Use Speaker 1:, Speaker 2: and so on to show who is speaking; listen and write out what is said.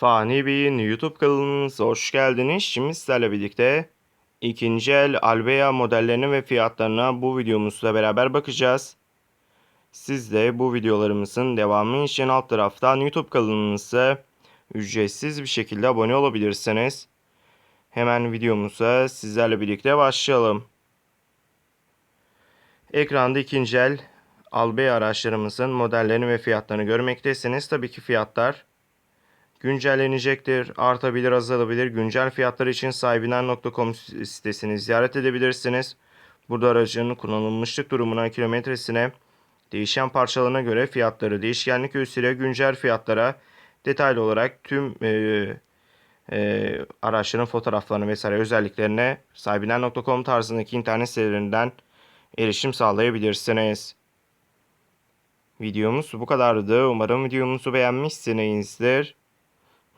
Speaker 1: Fani Bey'in YouTube kanalımıza hoş geldiniz. Şimdi sizlerle birlikte ikinci el Albea modellerine ve fiyatlarına bu videomuzla beraber bakacağız. Siz de bu videolarımızın devamı için alt taraftan YouTube kanalımıza ücretsiz bir şekilde abone olabilirsiniz. Hemen videomuza sizlerle birlikte başlayalım. Ekranda ikinci el Albea araçlarımızın modellerini ve fiyatlarını görmektesiniz. Tabii ki fiyatlar güncellenecektir. Artabilir, azalabilir. Güncel fiyatlar için sahibinden.com sitesini ziyaret edebilirsiniz. Burada aracın kullanılmışlık durumuna, kilometresine, değişen parçalarına göre fiyatları değişkenlik gösteriyor. Güncel fiyatlara detaylı olarak tüm e, e, araçların fotoğraflarını vesaire özelliklerine sahibinden.com tarzındaki internet sitelerinden erişim sağlayabilirsiniz. Videomuz bu kadardı. Umarım videomuzu beğenmişsinizdir.